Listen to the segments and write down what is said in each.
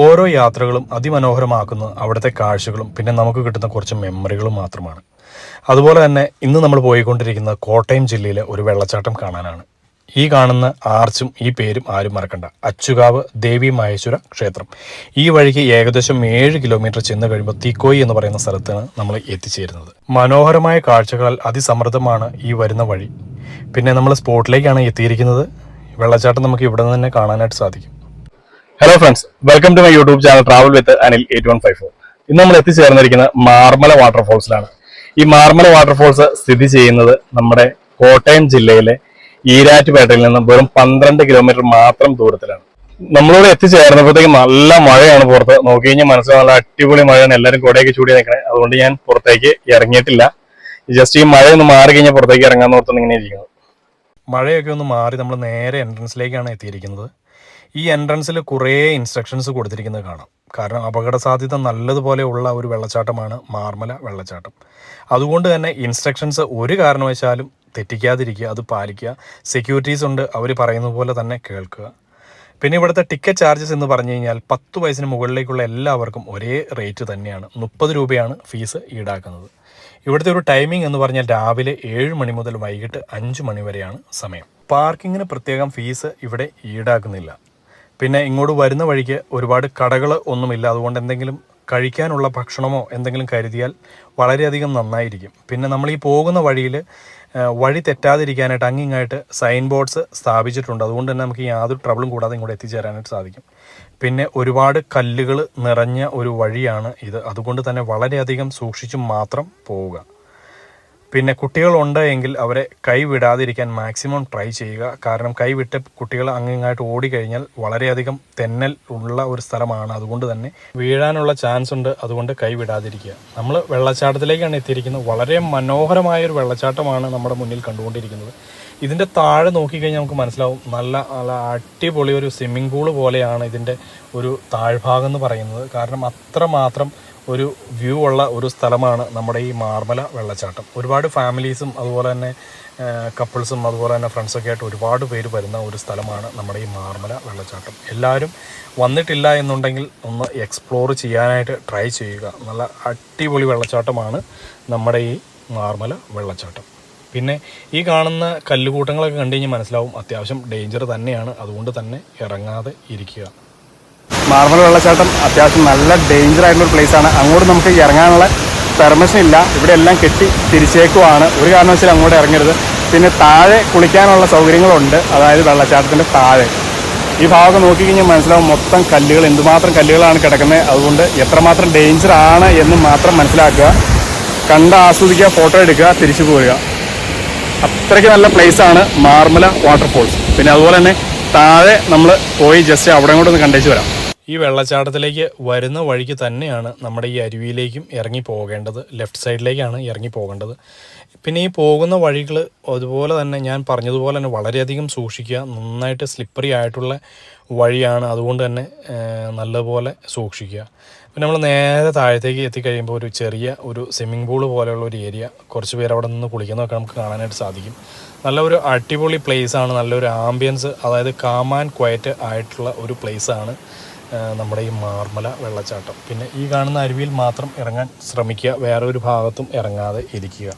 ഓരോ യാത്രകളും അതിമനോഹരമാക്കുന്നത് അവിടുത്തെ കാഴ്ചകളും പിന്നെ നമുക്ക് കിട്ടുന്ന കുറച്ച് മെമ്മറികളും മാത്രമാണ്. അതുപോലെ തന്നെ ഇന്ന് നമ്മൾ പോയിക്കൊണ്ടിരിക്കുന്ന കോട്ടയം ജില്ലയിലെ ഒരു വെള്ളച്ചാട്ടം കാണാനാണ്. ഈ കാണുന്ന ആർച്ചും ഈ പേരും ആരും മറക്കണ്ട. അച്ചുകാവ് ദേവി മഹേശ്വര ക്ഷേത്രം. ഈ വഴിക്ക് ഏകദേശം ഏഴ് കിലോമീറ്റർ ചെന്ന് കഴിയുമ്പോൾ തീക്കോയി എന്ന് പറയുന്ന സ്ഥലത്താണ് നമ്മൾ എത്തിച്ചേരുന്നത്. മനോഹരമായ കാഴ്ചകളാൽ അതിസമൃദ്ധമാണ് ഈ വരുന്ന വഴി. പിന്നെ നമ്മൾ സ്പോട്ടിലേക്കാണ് എത്തിയിരിക്കുന്നത്. വെള്ളച്ചാട്ടം നമുക്ക് ഇവിടെ നിന്ന് തന്നെ കാണാനായിട്ട് സാധിക്കും. Hello friends welcome to my YouTube channel travel with Anil eight one five four ഇന്ന് നമ്മൾ എത്തിച്ചേർന്നിരിക്കുന്ന മാർമല വാട്ടർഫോൾസിലാണ് ഈ മാർമല വാട്ടർഫോൾസ് സ്ഥിതി ചെയ്യുന്നത് നമ്മുടെ കോട്ടയം ജില്ലയിലെ ഈരാറ്റുപേട്ടയിൽ നിന്ന് വെറും പന്ത്രണ്ട് കിലോമീറ്റർ മാത്രം ദൂരത്തിലാണ്. നമ്മളോട് എത്തിച്ചേർന്നപ്പോഴത്തേക്ക് നല്ല മഴയാണ് പുറത്ത്. നോക്കി കഴിഞ്ഞാൽ മനസ്സിലാവും നല്ല അടിപൊളി മഴയാണ്. എല്ലാവരും കൊടയൊക്കെ ചൂടി നിൽക്കണേ. അതുകൊണ്ട് ഞാൻ പുറത്തേക്ക് ഇറങ്ങിയിട്ടില്ല. ജസ്റ്റ് ഈ മഴ ഒന്ന് മാറി കഴിഞ്ഞാൽ പുറത്തേക്ക് ഇറങ്ങാൻ ഓർത്താണ് ഇങ്ങനെ ഇരിക്കുന്നത് മഴയൊക്കെ ഒന്ന് മാറി നമ്മൾ നേരെ എൻട്രൻസിലേക്കാണ് എത്തിയിരിക്കുന്നത്. ഈ എൻട്രൻസിൽ കുറേ ഇൻസ്ട്രക്ഷൻസ് കൊടുത്തിരിക്കുന്നത് കാണാം. കാരണം അപകട സാധ്യത നല്ലതുപോലെ ഉള്ള ഒരു വെള്ളച്ചാട്ടമാണ് മാർമല വെള്ളച്ചാട്ടം. അതുകൊണ്ട് തന്നെ ഇൻസ്ട്രക്ഷൻസ് ഒരു കാരണവശാലും തെറ്റിക്കാതിരിക്കുക അത് പാലിക്കുക. സെക്യൂരിറ്റീസ് ഉണ്ട് അവർ പറയുന്നത് പോലെ തന്നെ കേൾക്കുക. പിന്നെ ഇവിടുത്തെ ടിക്കറ്റ് ചാർജസ് എന്ന് പറഞ്ഞു കഴിഞ്ഞാൽ പത്ത് വയസ്സിന് മുകളിലേക്കുള്ള എല്ലാവർക്കും ഒരേ റേറ്റ് തന്നെയാണ്. മുപ്പത് രൂപയാണ് ഫീസ് ഈടാക്കുന്നത്. ഇവിടുത്തെ ഒരു ടൈമിംഗ് എന്ന് പറഞ്ഞാൽ രാവിലെ ഏഴ് മണി മുതൽ വൈകിട്ട് അഞ്ച് മണി വരെയാണ് സമയം. പാർക്കിങ്ങിന് പ്രത്യേകം ഫീസ് ഇവിടെ ഈടാക്കുന്നില്ല. പിന്നെ ഇങ്ങോട്ട് വരുന്ന വഴിക്ക് ഒരുപാട് കടകൾ ഒന്നുമില്ല. അതുകൊണ്ട് എന്തെങ്കിലും കഴിക്കാനുള്ള ഭക്ഷണമോ എന്തെങ്കിലും കരുതിയാൽ വളരെയധികം നന്നായിരിക്കും. പിന്നെ നമ്മൾ ഈ പോകുന്ന വഴിയിൽ വഴി തെറ്റാതിരിക്കാനായിട്ട് അങ്ങിങ്ങായിട്ട് സൈൻ ബോർഡ്സ് സ്ഥാപിച്ചിട്ടുണ്ട്. അതുകൊണ്ട് തന്നെ നമുക്ക് യാതൊരു ട്രബിളും കൂടാതെ ഇങ്ങോട്ട് എത്തിച്ചേരാനായിട്ട് സാധിക്കും. പിന്നെ ഒരുപാട് കല്ലുകൾ നിറഞ്ഞ ഒരു വഴിയാണ് ഇത്. അതുകൊണ്ട് തന്നെ വളരെയധികം സൂക്ഷിച്ചും മാത്രം പോവുക. പിന്നെ കുട്ടികളുണ്ട് എങ്കിൽ അവരെ കൈവിടാതിരിക്കാൻ മാക്സിമം ട്രൈ ചെയ്യുക. കാരണം കൈവിട്ട് കുട്ടികൾ അങ്ങിങ്ങായിട്ട് ഓടിക്കഴിഞ്ഞാൽ വളരെയധികം തെന്നൽ ഉള്ള ഒരു സ്ഥലമാണ്. അതുകൊണ്ട് തന്നെ വീഴാനുള്ള ചാൻസ് ഉണ്ട്. അതുകൊണ്ട് കൈവിടാതിരിക്കുക. നമ്മൾ വെള്ളച്ചാട്ടത്തിലേക്കാണ് എത്തിയിരിക്കുന്നത്. വളരെ മനോഹരമായ ഒരു വെള്ളച്ചാട്ടമാണ് നമ്മുടെ മുന്നിൽ കണ്ടുകൊണ്ടിരിക്കുന്നത്. ഇതിന്റെ താഴെ നോക്കിക്കഴിഞ്ഞാൽ നമുക്ക് മനസ്സിലാവും. നല്ല നല്ല അടിപൊളി ഒരു സ്വിമ്മിംഗ് പൂൾ പോലെയാണ് ഇതിന്റെ ഒരു താഴ്ഭാഗം എന്ന് പറയുന്നത്. കാരണം അത്രമാത്രം ഒരു വ്യൂ ഉള്ള ഒരു സ്ഥലമാണ് നമ്മുടെ ഈ മാർമല വെള്ളച്ചാട്ടം. ഒരുപാട് ഫാമിലീസും അതുപോലെ തന്നെ കപ്പിൾസും അതുപോലെ തന്നെ ഫ്രണ്ട്സൊക്കെ ആയിട്ട് ഒരുപാട് പേര് വരുന്ന ഒരു സ്ഥലമാണ് നമ്മുടെ ഈ മാർമല വെള്ളച്ചാട്ടം. എല്ലാവരും വന്നിട്ടില്ല എന്നുണ്ടെങ്കിൽ ഒന്ന് എക്സ്പ്ലോർ ചെയ്യാനായിട്ട് ട്രൈ ചെയ്യുക. നല്ല അടിപൊളി വെള്ളച്ചാട്ടമാണ് നമ്മുടെ ഈ മാർമല വെള്ളച്ചാട്ടം. പിന്നെ ഈ കാണുന്ന കല്ലുകൂട്ടങ്ങളൊക്കെ കണ്ടു കഴിഞ്ഞാൽ മനസ്സിലാവും അത്യാവശ്യം ഡേഞ്ചർ തന്നെയാണ്. അതുകൊണ്ട് തന്നെ ഇറങ്ങാതെ ഇരിക്കുക. മാർമൽ വെള്ളച്ചാട്ടം അത്യാവശ്യം നല്ല ഡേഞ്ചർ ആയിട്ടുള്ള ആണ്. അങ്ങോട്ട് നമുക്ക് ഇറങ്ങാനുള്ള പെർമിഷൻ ഇല്ല. ഇവിടെ എല്ലാം കെട്ടി തിരിച്ചേക്കുവാണ്. ഒരു കാരണവശാലും അങ്ങോട്ട് ഇറങ്ങരുത്. പിന്നെ താഴെ കുളിക്കാനുള്ള സൗകര്യങ്ങളുണ്ട്. അതായത് വെള്ളച്ചാട്ടത്തിന്റെ താഴെ. ഈ ഭാഗമൊക്കെ നോക്കിക്കഴിഞ്ഞാൽ മനസ്സിലാവും മൊത്തം കല്ലുകൾ എന്തുമാത്രം കല്ലുകളാണ് കിടക്കുന്നത്. അതുകൊണ്ട് എത്രമാത്രം ഡേഞ്ചർ ആണ് എന്ന് മാത്രം മനസ്സിലാക്കുക. കണ്ട് ആസ്വദിക്കുക ഫോട്ടോ എടുക്കുക തിരിച്ചു പോരുക. അത്രയ്ക്ക് നല്ല ആണ് മാർമല വാട്ടർഫോൾസ് പിന്നെ അതുപോലെ തന്നെ താഴെ നമ്മൾ പോയി ജസ്റ്റ് അവിടെ കൂടെ ഒന്ന് കണ്ടേച്ച് വരാം. ഈ വെള്ളച്ചാട്ടത്തിലേക്ക് വരുന്ന വഴിക്ക് തന്നെയാണ് നമ്മുടെ ഈ അരുവിയിലേക്കും ഇറങ്ങി പോകേണ്ടത് ലെഫ്റ്റ് സൈഡിലേക്കാണ് ഇറങ്ങി പോകേണ്ടത് പിന്നെ ഈ പോകുന്ന വഴികൾ അതുപോലെ തന്നെ ഞാൻ പറഞ്ഞതുപോലെ തന്നെ വളരെയധികം സൂക്ഷിക്കുക. നന്നായിട്ട് സ്ലിപ്പറി ആയിട്ടുള്ള വഴിയാണ് അതുകൊണ്ട് തന്നെ നല്ലപോലെ സൂക്ഷിക്കുക. പിന്നെ നമ്മൾ നേരെ താഴത്തേക്ക് എത്തിക്കഴിയുമ്പോൾ ഒരു ചെറിയ ഒരു സ്വിമ്മിംഗ് പൂൾ പോലെയുള്ള ഒരു ഏരിയ കുറച്ച് പേര് അവിടെ നിന്ന് കുളിക്കുന്നതൊക്കെ നമുക്ക് കാണാനായിട്ട് സാധിക്കും. നല്ല ഒരു അടിപൊളി ആണ്. നല്ലൊരു ആംബിയൻസ് അതായത് കാം ആൻഡ് ക്വയറ്റ് ആയിട്ടുള്ള ഒരു ആ, നമ്മുടെ ഈ മാർമല വെള്ളച്ചാട്ടം. പിന്നെ ഈ കാണുന്ന അരുവിയിൽ മാത്രം ഇറങ്ങാൻ ശ്രമിക്കുക വേറെ ഒരു ഭാഗത്തും ഇറങ്ങാതെ ഇരിക്കുക.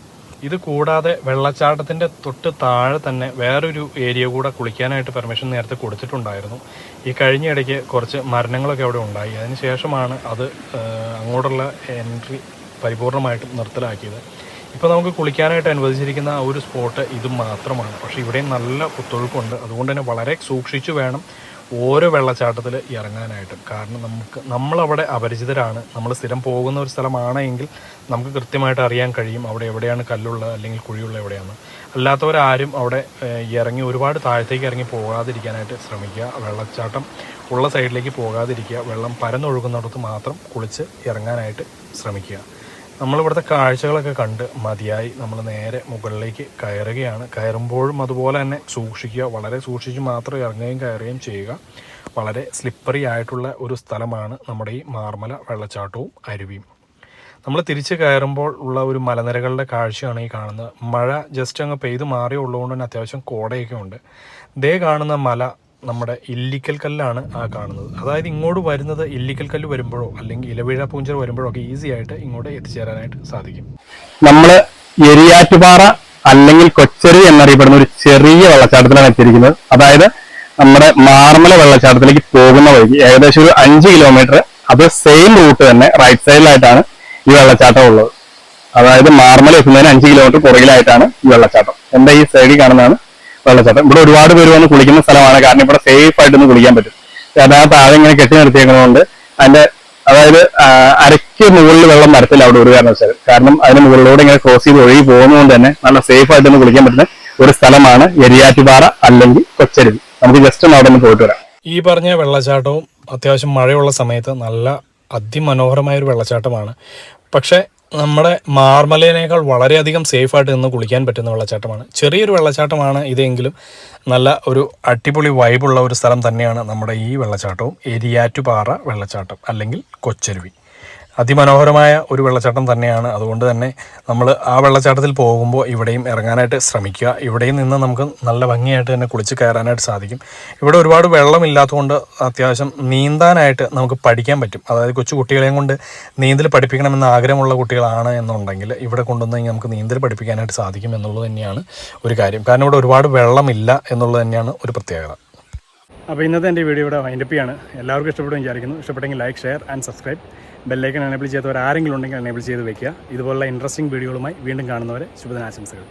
ഇത് കൂടാതെ വെള്ളച്ചാട്ടത്തിന്റെ തൊട്ട് താഴെ തന്നെ വേറൊരു ഏരിയ കൂടെ കുളിക്കാനായിട്ട് പെർമിഷൻ നേരത്തെ കൊടുത്തിട്ടുണ്ടായിരുന്നു. ഈ കഴിഞ്ഞ ഇടയ്ക്ക് കുറച്ച് മരണങ്ങളൊക്കെ അവിടെ ഉണ്ടായി. അതിന് ശേഷമാണ് അത് അങ്ങോട്ടുള്ള എൻട്രി പരിപൂർണമായിട്ടും നിർത്തലാക്കിയത്. ഇപ്പോൾ നമുക്ക് കുളിക്കാനായിട്ട് അനുവദിച്ചിരിക്കുന്ന ആ ഒരു സ്പോട്ട് ഇത് മാത്രമാണ്. പക്ഷേ ഇവിടെയും നല്ല കുത്തൊഴുക്കുണ്ട്. അതുകൊണ്ട് തന്നെ വളരെ സൂക്ഷിച്ചു വേണം ഓരോ വെള്ളച്ചാട്ടത്തിൽ ഇറങ്ങാനായിട്ട്. കാരണം നമുക്ക് നമ്മളവിടെ അപരിചിതരാണ്. നമ്മൾ സ്ഥിരം പോകുന്ന ഒരു സ്ഥലമാണെങ്കിൽ നമുക്ക് കൃത്യമായിട്ട് അറിയാൻ കഴിയും അവിടെ എവിടെയാണ് കല്ലുള്ളത് അല്ലെങ്കിൽ കുഴിയുള്ള എവിടെയാണ്. അല്ലാത്തവരാരും അവിടെ ഇറങ്ങി ഒരുപാട് താഴത്തേക്ക് ഇറങ്ങി പോകാതിരിക്കാനായിട്ട് ശ്രമിക്കുക. വെള്ളച്ചാട്ടം ഉള്ള സൈഡിലേക്ക് പോകാതിരിക്കുക. വെള്ളം പരന്നൊഴുകുന്നിടത്ത് മാത്രം കുളിച്ച് ഇറങ്ങാനായിട്ട് ശ്രമിക്കുക. നമ്മളിവിടുത്തെ കാഴ്ചകളൊക്കെ കണ്ട് മതിയായി നമ്മൾ നേരെ മുകളിലേക്ക് കയറുകയാണ്. കയറുമ്പോഴും അതുപോലെ തന്നെ സൂക്ഷിക്കുക. വളരെ സൂക്ഷിച്ച് മാത്രം ഇറങ്ങുകയും കയറുകയും ചെയ്യുക. വളരെ സ്ലിപ്പറി ആയിട്ടുള്ള ഒരു സ്ഥലമാണ് നമ്മുടെ ഈ മാർമല വെള്ളച്ചാട്ടവും അരുവിയും. നമ്മൾ തിരിച്ച് കയറുമ്പോൾ ഉള്ള ഒരു മലനിരകളുടെ കാഴ്ചയാണ് ഈ കാണുന്നത്. മഴ ജസ്റ്റ് അങ്ങ് പെയ്ത് മാറിയുള്ളതുകൊണ്ട് തന്നെ അത്യാവശ്യം കോടയൊക്കെ ഉണ്ട്. ദേ കാണുന്ന മല നമ്മുടെ ഇല്ലിക്കൽ കല്ലാണ് ആ കാണുന്നത്. അതായത് ഇങ്ങോട്ട് വരുന്നത് ഇല്ലിക്കൽ കല്ല് വരുമ്പോഴോ അല്ലെങ്കിൽ ഇലവീഴ പൂഞ്ചർ വരുമ്പോഴോ ഒക്കെ ഈസി ആയിട്ട് ഇങ്ങോട്ട് എത്തിച്ചേരാനായിട്ട് സാധിക്കും. നമ്മൾ എരിയാറ്റുപാറ അല്ലെങ്കിൽ കൊച്ചെറി എന്നറിയപ്പെടുന്ന ഒരു ചെറിയ വെള്ളച്ചാട്ടത്തിലാണ് എത്തിയിരിക്കുന്നത്. അതായത് നമ്മുടെ മാർമല വെള്ളച്ചാട്ടത്തിലേക്ക് പോകുന്ന വഴിക്ക് ഏകദേശം ഒരു അഞ്ച് കിലോമീറ്റർ അത് സെയിം റൂട്ട് തന്നെ റൈറ്റ് സൈഡിലായിട്ടാണ് ഈ വെള്ളച്ചാട്ടം ഉള്ളത്. അതായത് മാർമല എത്തുന്നതിന് അഞ്ച് കിലോമീറ്റർ പുറകിലായിട്ടാണ് ഈ വെള്ളച്ചാട്ടം. എന്താ ഈ സൈഡിൽ കാണുന്നതാണ്? വെള്ളച്ചാട്ടം. ഇവിടെ ഒരുപാട് പേര് വന്ന് കുളിക്കുന്ന സ്ഥലമാണ്. കാരണം ഇവിടെ സേഫ് ആയിട്ടൊന്ന് കുളിക്കാൻ പറ്റും കാരണം ആ താഴെ ഇങ്ങനെ കെട്ടി നിർത്തിയേക്കുന്നതുകൊണ്ട് അതിന്റെ അതായത് അരയ്ക്ക് മുകളിൽ വെള്ളം വരത്തില്ല അവിടെ ഒരു കാരണവശാലും. കാരണം അതിന് മുകളിലൂടെ ഇങ്ങനെ ക്രോസ് ചെയ്ത് ഒഴുകി പോകുന്നതുകൊണ്ട് തന്നെ നല്ല സേഫ് ആയിട്ടൊന്ന് കുളിക്കാൻ പറ്റുന്ന ഒരു സ്ഥലമാണ് എരിയാറ്റുപാറ അല്ലെങ്കിൽ കൊച്ചരുവി. നമുക്ക് ജസ്റ്റ് ഒന്ന് അവിടെ നിന്ന് പോയിട്ട് വരാം. ഈ പറഞ്ഞ വെള്ളച്ചാട്ടവും അത്യാവശ്യം മഴയുള്ള സമയത്ത് നല്ല അതിമനോഹരമായ ഒരു വെള്ളച്ചാട്ടമാണ്. പക്ഷേ നമ്മുടെ മാർമലയിനേക്കാൾ വളരെയധികം സേഫായിട്ട് നിന്ന് കുളിക്കാൻ പറ്റുന്ന വെള്ളച്ചാട്ടമാണ്. ചെറിയൊരു വെള്ളച്ചാട്ടമാണ് ഇതെങ്കിലും നല്ല ഒരു അടിപൊളി വൈബുള്ള ഒരു സ്ഥലം തന്നെയാണ് നമ്മുടെ ഈ വെള്ളച്ചാട്ടവും. എരിയാറ്റുപാറ വെള്ളച്ചാട്ടം അല്ലെങ്കിൽ കൊച്ചരുവി. അതിമനോഹരമായ ഒരു വെള്ളച്ചാട്ടം തന്നെയാണ്. അതുകൊണ്ട് തന്നെ നമ്മൾ ആ വെള്ളച്ചാട്ടത്തിൽ പോകുമ്പോൾ ഇവിടെയും ഇറങ്ങാനായിട്ട് ശ്രമിക്കുക. ഇവിടെയും നിന്ന് നമുക്ക് നല്ല ഭംഗിയായിട്ട് തന്നെ കുളിച്ച് കയറാനായിട്ട് സാധിക്കും. ഇവിടെ ഒരുപാട് വെള്ളമില്ലാത്തതുകൊണ്ട് അത്യാവശ്യം നീന്താനായിട്ട് നമുക്ക് പഠിക്കാൻ പറ്റും. അതായത് കൊച്ചു കുട്ടികളെയും കൊണ്ട് നീന്തൽ പഠിപ്പിക്കണമെന്ന് ആഗ്രഹമുള്ള കുട്ടികളാണ് എന്നുണ്ടെങ്കിൽ ഇവിടെ കൊണ്ടുവന്ന് നമുക്ക് നീന്തൽ പഠിപ്പിക്കാനായിട്ട് സാധിക്കും എന്നുള്ളത് തന്നെയാണ് ഒരു കാര്യം. കാരണം ഇവിടെ ഒരുപാട് വെള്ളമില്ല എന്നുള്ളത് തന്നെയാണ് ഒരു പ്രത്യേകത. അപ്പോൾ ഇന്നത്തെ എന്റെ വീഡിയോ ഇവിടെ വൈൻഡപ്പ് ചെയ്യാണ്. എല്ലാവർക്കും ഇഷ്ടപ്പെടും വിചാരിക്കുന്നു. ഇഷ്ടപ്പെട്ടെങ്കിൽ like share and subscribe. Bell icon enable ചെയ്യാത്തവർ ആരെങ്കിലും ഉണ്ടെങ്കിൽ എനേബിൾ ചെയ്ത് വെക്കുക. ഇതുപോലുള്ള ഇൻട്രസ്റ്റിംഗ് വീഡിയോകളുമായി വീണ്ടും കാണുന്നവരെ ശുഭദിനാശംസകൾ.